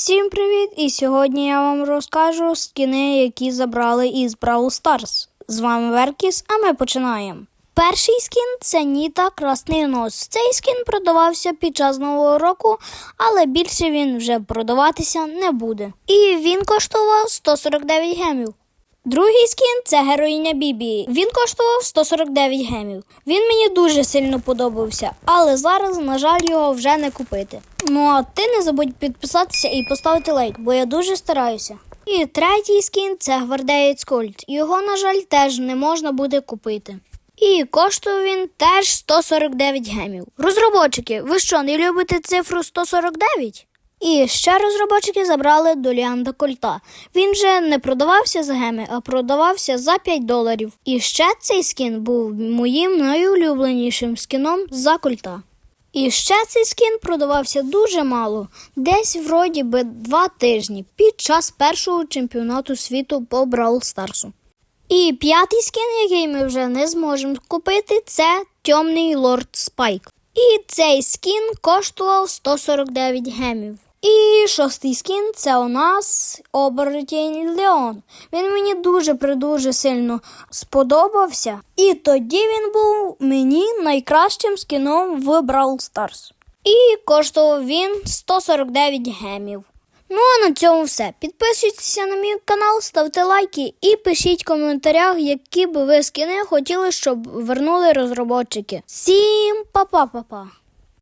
Всім привіт! І сьогодні я вам розкажу скіни, які забрали із Brawl Stars. З вами Веркіс, а ми починаємо. Перший скін це Ніта Красний Нос. Цей скін продавався під час нового року, але більше він вже продаватися не буде. І він коштував 149 гемів. Другий скін це героїня Бібі. Він коштував 149 гемів. Він мені дуже сильно подобався, але зараз, на жаль, його вже не купити. Ну а ти не забудь підписатися і поставити лайк, бо я дуже стараюся. І третій скін це гвардеєць Кольт. Його, на жаль, теж не можна буде купити. І коштує він теж 149 гемів. Розробочики, ви що, не любите цифру 149? І ще розробочики забрали Доліанда Кольта. Він же не продавався за геми, а продавався за 5 доларів. І ще цей скін був моїм найулюбленішим скіном за кольта. І ще цей скін продавався дуже мало, десь вроді би два тижні під час першого чемпіонату світу по Brawl Старсу. І п'ятий скін, який ми вже не зможемо купити, це Темний Лорд Спайк. І цей скін коштував 149 гемів. І шостий скін це у нас оборотень Леон. Він мені дуже придуже сильно сподобався. І тоді він був мені найкращим скіном в Brawl Stars. І коштував він 149 гемів. Ну а на цьому все. Підписуйтеся на мій канал, ставте лайки і пишіть в коментарях, які би ви скини хотіли, щоб вернули розробники. Всім па-па-па-па!